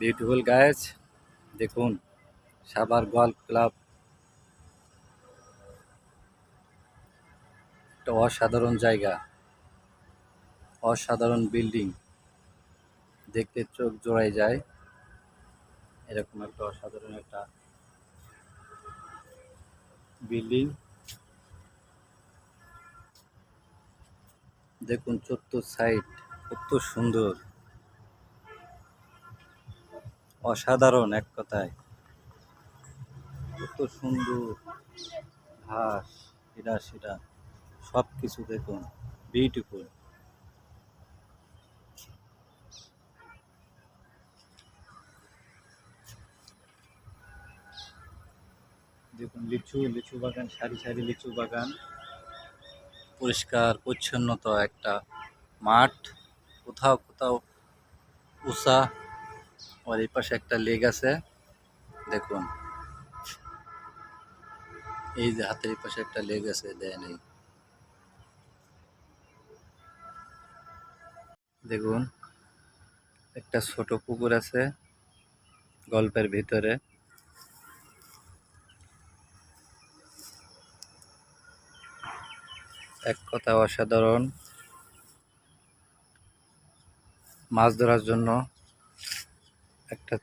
Beautiful গাছ দেখুন সাবার গল্ফ ক্লাব। একটা অসাধারণ জায়গা, অসাধারণ বিল্ডিং। দেখতে চোখ জোড়ায় যায়। এরকম একটা অসাধারণ একটা বিল্ডিং। দেখুন চত্বর সাইড কত সুন্দর। অসাধারণ, এক কথায়। কত সুন্দর ঘাস, এটা সেটা সব কিছু দেখুন বিউটিফুল দেখুন, লিচু লিচু বাগান, সারি সারি লিচু বাগান। পরিষ্কার, পরিচ্ছন্নতা একটা মাঠ। কোথাও কোথাও, উষা আর এই পাশে একটা লেক আছে। দেখুন। এই যে হাতের পাশে একটা লেক আছে দেয় নেই দেখুন, একটা ছোট পুকুর আছে গল্পের ভিতরে। এক কথা অসাধারণ। মাছ ধরার জন্য একটা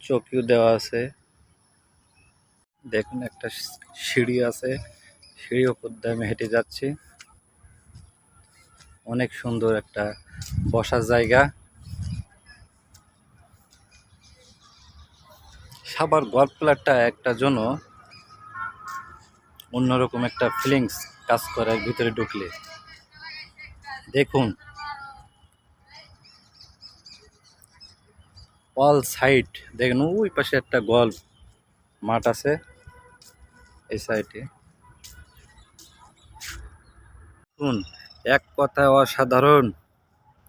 চকিও দেওয়া আছে। দেখুন, একটা সিঁড়ি আছে। সিঁড়ি ওপর দিয়ে আমি হেঁটে যাচ্ছি। অনেক সুন্দর একটা বসার জায়গা। সাবার গল্প প্লাটটা একটা জন্য অন্যরকম একটা ফিলিংস কাজ করে ভিতরে ঢুকলে। দেখুন অল সাইড দেখেন, ওই পাশে একটা গল্ফ মাঠ আছে এই সাইডে। শুন এক কথায় অসাধারণ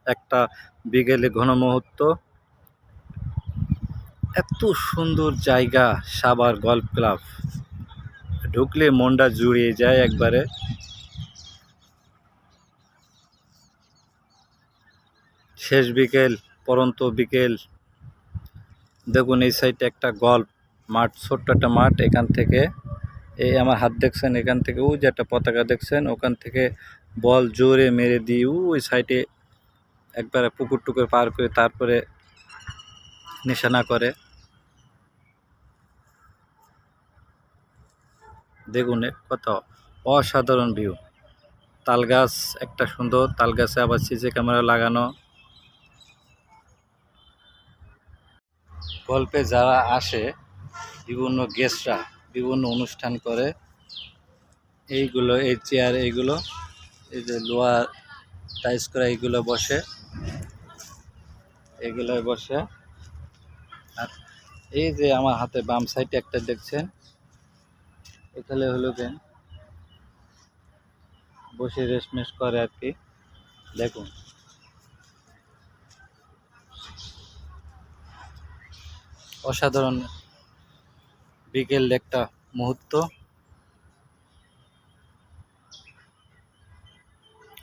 একটা বিকেলে ঘন মুহূর্ত এত সুন্দর জায়গা সাবার গল্ফ ক্লাব। ঢুকলে মনটা জুড়িয়ে যায় একবারে। শেষ বিকেল, পরন্ত বিকেল। দেখুন এই সাইডে একটা গল্প মাঠ, ছোট্ট একটা মাঠ, এখান থেকে এই আমার হাত দেখছেন, এখান থেকে ওই যে একটা পতাকা দেখছেন, ওখান থেকে বল জোরে মেরে দিয়ে ওই সাইডে একবারে পুকুর টুকুর পার করে তারপরে নিশানা করে। দেখুন কত অসাধারণ ভিউ তাল গাছ একটা সুন্দর, তাল গাছে আবার সিসি ক্যামেরা লাগানো। গল্পে যারা আসে, বিভিন্ন গেস্টরা বিভিন্ন অনুষ্ঠান করে, এইগুলো, এই চেয়ার এইগুলো, এই যে লোহার টাইস করা এইগুলো বসে এগুলোয় বসে। আর এই যে আমার হাতে বাম সাইডে একটা দেখছেন, এখানে হলো কেন বসে রেস্টমেস করে আর কি। দেখুন। অসাধারণ বিকেল একটা মুহূর্ত।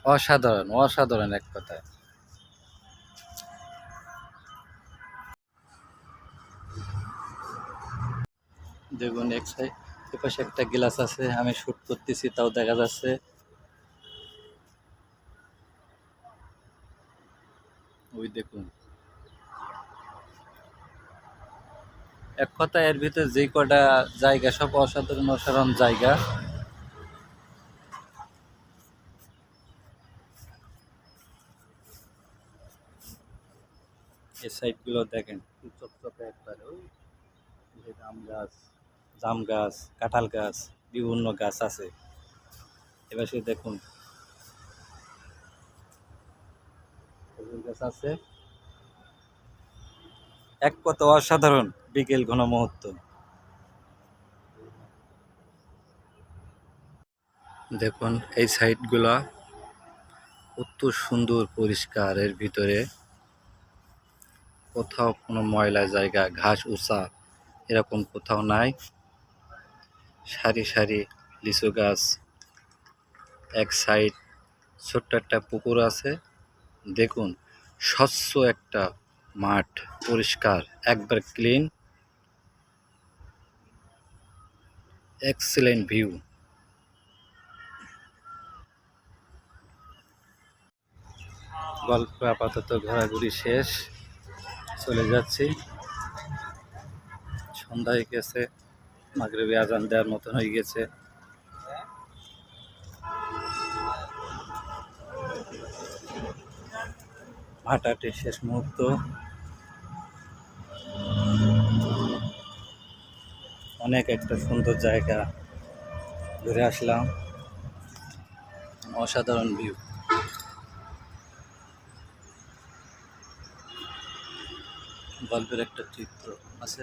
অসাধারণ অসাধারণ এক কথায়। দেখুন, এক সাইড এপাশে একটা গ্লাস আছে, আমি শুট করতেছি, তাও দেখা যাচ্ছে। ওই দেখুন। এক কথা এর ভিতরে যে কটা জায়গা, সব অসাধারণ অসাধারণ জায়গা। এই সাইডগুলো দেখেন চকচকে একবারে। আম গাছ, জাম গাছ, কাঁঠাল গাছ, বিভিন্ন গাছ আছে। এবার সে দেখুন গাছ আছে। এক কত অসাধারণ। বিকেল ঘন মুহূর্ত। দেখুন, এই সাইডগুলা কত সুন্দর পরিষ্কার এর ভিতরে। কোথাও কোনো ময়লা জায়গা, ঘাস উঁচা এরকম কোথাও নাই। সারি সারি লিচু গাছ, এক সাইড ছোট্ট একটা পুকুর আছে। দেখুন, স্বচ্ছ একটা মাঠ, পরিষ্কার, একবার ক্লিন। এক্সিলেন্ট ভিউ গল্প আপাতত ঘোরাঘুরি শেষ। চলে যাচ্ছি। সন্ধ্যা হয়ে গেছে। মাগরিবি আজান দেওয়ার মতন হয়ে গেছে। হাঁটাহাঁটির শেষ মুহূর্ত। অনেক একটা সুন্দর জায়গা ঘুরে আসলাম। অসাধারণ ভিউ গল্পের একটা চিত্র আছে।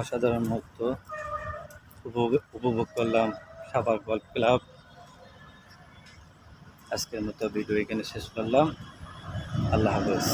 অসাধারণ মুহূর্ত। উপভোগ উপভোগ করলাম সাবার গল্প ক্লাব। আজকের মতো ভিডিও এখানে শেষ করলাম। আল্লাহ হাফেজ।